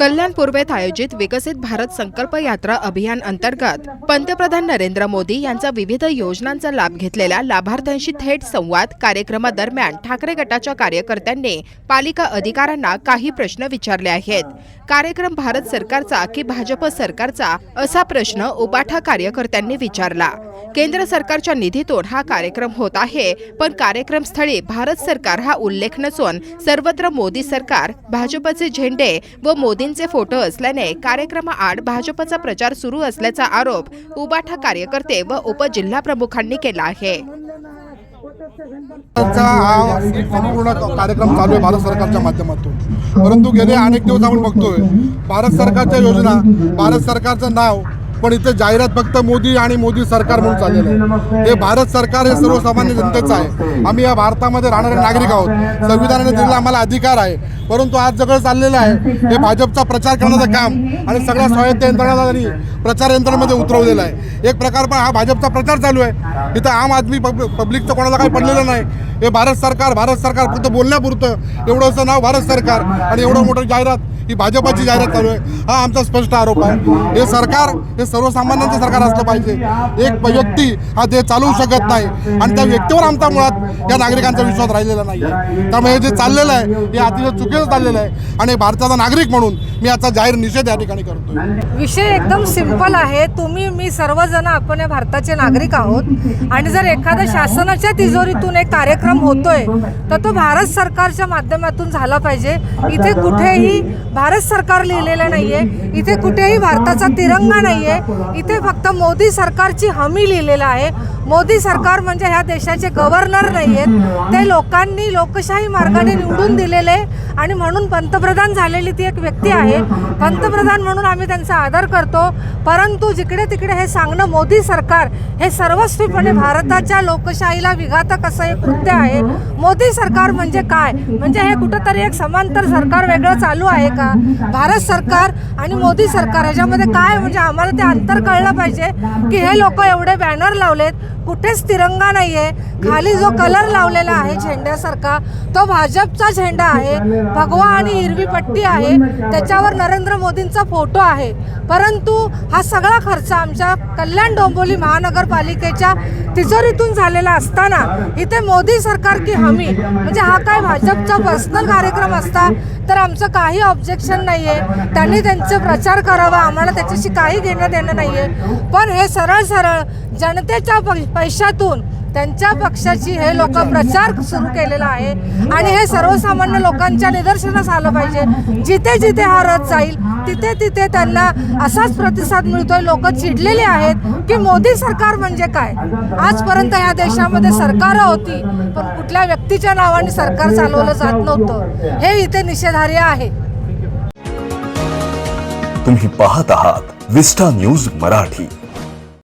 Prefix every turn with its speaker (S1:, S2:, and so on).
S1: कल्याण पूर्वेत आयोजित विकसित भारत संकल्प यात्रा अभियान अंतर्गत पंतप्रधान नरेंद्र मोदी यांचा विविध योजनांचा लाभ घेतलेल्या लाभार्थ्यांशी थेट संवाद कार्यक्रमादरम्यान ठाकरे गटाच्या कार्यकर्त्यांनी पालिका अधिकाऱ्यांना काही प्रश्न विचारले आहेत. कार्यक्रम भारत सरकारचा की भाजप सरकारचा असा प्रश्न उबाठा कार्यकर्त्यांनी विचारला. केंद्र सरकारच्या निधीतून हा कार्यक्रम होत आहे पण कार्यक्रमस्थळी भारत सरकार हा उल्लेख नसून सर्वत्र मोदी सरकार भाजपचे झेंडे व मोदी मोदींचे फोटो असल्याने कार्यक्रमाआड भाजपचा प्रचार सुरू असल्याचा आरोप उबाठा कार्यकर्ते व उपजिल्हाप्रमुखांनी केला आहे.
S2: हा संपूर्ण कार्यक्रम चालू आहे भारत सरकारच्या माध्यमातून. परंतु गेले अनेक दिवस आपण बघतोय भारत सरकारच्या योजना भारत सरकारचं नाव पण इथे जाहिरात फक्त मोदी आणि मोदी सरकार म्हणून चाललेलं आहे. हे भारत सरकार हे सर्वसामान्य जनतेचं आहे. आम्ही या भारतामध्ये राहणारे नागरिक आहोत. संविधानाने दिलेला आम्हाला अधिकार आहे. परंतु आज सगळं चाललेलं आहे. हे भाजपचा प्रचार करण्याचं काम आणि सगळ्या स्वायत्त यंत्रणा त्यांनी प्रचार यंत्रणेमध्ये उतरवलेलं आहे. एक प्रकार पण हा भाजपचा प्रचार चालू आहे. इथं आम आदमी पब पब्लिकचं कोणाला काही पडलेलं नाही. हे भारत सरकार भारत सरकार फक्त बोलण्यापुरतं एवढंसं नाव भारत सरकार आणि एवढं मोठं जाहिरात ही भाजपाची जाहिरात चालू आहे. हा आमचा स्पष्ट आरोप आहे. हे सरकार हे सर्वसामान्यांचं सरकार असलं पाहिजे. एक व्यक्ती हा ते चालवू शकत नाही आणि त्या व्यक्तीवर आमचा मुळात या नागरिकांचा विश्वास राहिलेला नाही आहे त्यामुळे हे जे चाललेलं आहे हे अतिशय चुकीचं चाललेलं आहे. आणि भारताचा नागरिक म्हणून मी याचा जाहीर निषेध या ठिकाणी करतो
S3: विषय एकदम सिंपल आहे. तुम्ही मी सर्वजण आपण या भारताचे नागरिक आहोत. आणि जर एखाद्या शासनाच्या तिजोरीतून एक कार्यक्रम होतोय तर तो भारत सरकारच्या माध्यमातून झाला पाहिजे. इथे कुठेही भारत सरकार लिहिलेलं नाहीये. इथे कुठेही भारताचा तिरंगा नाहीये. इथे फक्त मोदी सरकारची हमी लिहिलेलं आहे. मोदी सरकार म्हणजे ह्या देशाचे गव्हर्नर नाहीयेत. ते लोकांनी लोकशाही मार्गाने निवडून दिलेले आणि म्हणून पंतप्रधान झालेली ती एक व्यक्ती आहे. पंतप्रधान म्हणून आम्ही त्यांचा आदर करतो. परंतु जिकडे तिकडे हे सांगणं मोदी सरकार हे सर्वस्वीपणे भारताच्या लोकशाहीला विघातक असं हे कृत्य आहे. मोदी सरकार म्हणजे काय? म्हणजे हे कुठंतरी एक समांतर सरकार वेगळं चालू आहे का? भारत सरकार आणि मोदी सरकार ह्याच्यामध्ये काय? म्हणजे आम्हाला ते अंतर कळलं पाहिजे की हे लोक एवढे बॅनर लावलेत. कुठेच तिरंगा नाहीये. खाली जो कलर लावलेला आहे झेंड्यासारखा तो भाजपचा झेंडा आहे. भगवा आणि हिरवी पट्टी आहे. त्याच्यावर नरेंद्र मोदींचा फोटो आहे. परंतु हा सगळा खर्च आमच्या कल्याण डोंबिवली महानगरपालिकेच्या तिजोरीतून झालेला असताना इथे मोदी सरकार की हमी म्हणजे हा काय भाजपचा पर्सनल कार्यक्रम असता? तर आमचं काही ऑब्जेक्शन नाही आहे त्यांनी त्यांचे प्रचार करावा. आम्हाला त्याच्याशी काही घेणं देणं नाही आहे पण हे सरळ सरळ जनतेच्या पै- पैशातून त्यांच्या पक्षाची हे लोक प्रचार सुरू केलेला आहे. आणि हे सर्वसामान्य लोकांच्या निदर्शनास आलं पाहिजे. जिथे जिथे हा रथ जाईल तिथे तिथे त्यांना असाच प्रतिसाद मिळतोय. लोक चिडलेले आहेत की मोदी सरकार म्हणजे काय? आजपर्यंत ह्या देशामध्ये सरकार होती पण कुठल्या व्यक्तीच्या नावाने सरकार चालवलं जात नव्हतं. हे इथे निषेधार्ह आहे.
S4: तुम्ही पाहत आहात विस्टा न्यूज मराठी.